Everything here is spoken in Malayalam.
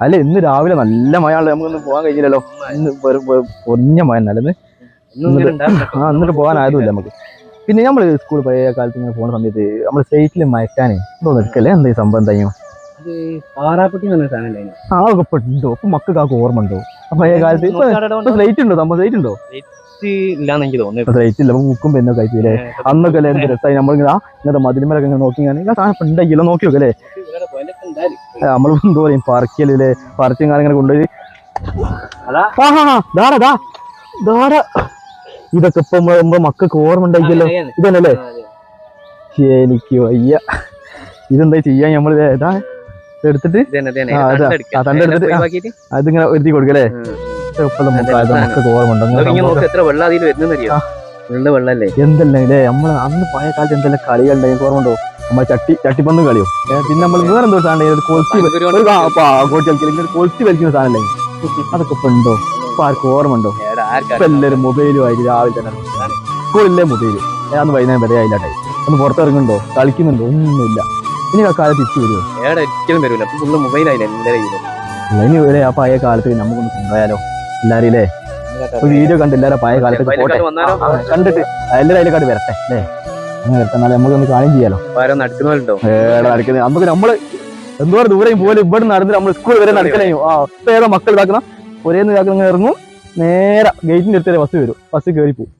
അല്ല ഇന്ന് രാവിലെ നല്ല മഴ നമുക്ക് നമുക്കൊന്നും പോകാൻ കഴിഞ്ഞില്ലല്ലോ. ഇന്ന് പൊറിഞ്ഞ മഴ ഒന്നും ആ എന്നിട്ട് പോകാനായതുമില്ല നമുക്ക്. പിന്നെ നമ്മൾ സ്കൂൾ പഴയ കാലത്ത് ഇങ്ങനെ പോകുന്ന സമയത്ത് നമ്മൾ സൈറ്റിൽ മയക്കാനേ എന്തോ നിൽക്കല്ലേ എന്താ ഈ സംഭവം തന്നെയോ ആ ഒക്കെ ഉണ്ടോ? ഇപ്പൊ മക്കൾക്ക് ആൾക്ക് ഓർമ്മ ഉണ്ടോ? പഴയ കാലത്ത് ഇപ്പൊ നോക്കാടെ ഉണ്ടോ? സംഭവം സ്ലൈറ്റ് ഉണ്ടോ? ില്ല ഇല്ലാന്ന് എനിക്ക് തോന്നുന്നു സ്ലൈറ്റ് ഇല്ല. ബുക്കും പെന്നൊക്കെ അന്നൊക്കെ അല്ലേ എന്ത് രസമായി നമ്മളിങ്ങനെ ആ ഇങ്ങനത്തെ മതിലുമലൊക്കെ ഇങ്ങനെ നോക്കി ഇങ്ങനെ സാധനം നോക്കി നോക്കല്ലേ. നമ്മൾ എന്തോ പറയും? പറിക്കലില്ലേ പറിച്ചും കാലം ഇങ്ങനെ കൊണ്ടുപോയി ഇതൊക്കെ ഇപ്പൊ നമ്മ- നമ്മ മക്കൾക്ക് ഓർമ്മ ഉണ്ടായിക്കല്ലോ. ഇതന്നല്ലേ എനിക്ക് വയ്യ. ഇതെന്താ ചെയ്യാൻ നമ്മൾ ഇതാ എടുത്തിട്ട്? അതിങ്ങനെ എഴുതി കൊടുക്കല്ലേ എന്തല്ലേ. മക്കൾക്ക് ഓർമ്മ ഉണ്ടോ. എന്തെല്ലാം നമ്മൾ അന്ന് പഴയ കാലത്ത് എന്തെല്ലാം കളികളുണ്ടായി? കോർമുണ്ടോ ഓർമ്മ ഉണ്ടോ? നമ്മൾ ചട്ടി ചട്ടിപ്പന്തും കളിയോ? പിന്നെ നമ്മൾ വേറെ എന്തോ സാധനം കൊളുത്തി കോട്ടി കളിക്കില്ല കൊളുത്തി വലിക്കുന്ന സാധനല്ലേ അതൊക്കെ ഇപ്പൊ ഉണ്ടോ? ഇപ്പൊ ആർക്കും ഓർമ്മ ഉണ്ടോ ഇപ്പൊ എല്ലാവരും മൊബൈലും ആയി രാവിലെ തന്നെ സ്കൂളിലെ മൊബൈൽ. അന്ന് വൈകുന്നേരം വരെ ആയില്ലാട്ടെ ഒന്ന് പുറത്തിറങ്ങുന്നുണ്ടോ? കളിക്കുന്നുണ്ടോ? ഒന്നുമില്ല. ഇനി ആ കാലത്ത് തിരിച്ചു വരുമോ ഏടാ ഒരിക്കലും വരില്ല അപ്പൊ ഫുള്ള് മൊബൈലായില്ല ഇനി വരെ ആ പഴയ കാലത്ത് നമുക്കൊന്ന് കൊണ്ടുപോയാലോ? എല്ലാരും ഇല്ലേ? വീഡിയോ കണ്ടില്ലാരോ പഴയ കാലത്ത് പോട്ടെ. കണ്ടിട്ട്. എല്ലാവരും അതിലേക്കാട്ട് വരട്ടെ അല്ലേ? ചെയ്യാലോ? ആരോ ഏടാ നടക്കുന്നത് നമുക്ക് നമ്മൾ എന്തോരം ദൂരം പോലും ഇവിടെ നടന്ന് നമ്മൾ സ്കൂൾ വരെ നടക്കണേ. ആ ഇപ്പൊ ഏതാ മക്കൾ ഒരേ ഇതാക്കുന്ന ഇറങ്ങും. നേരെ ഗേറ്റിന്റെ അടുത്തേ ബസ് വരും. ബസ് കയറി പോകും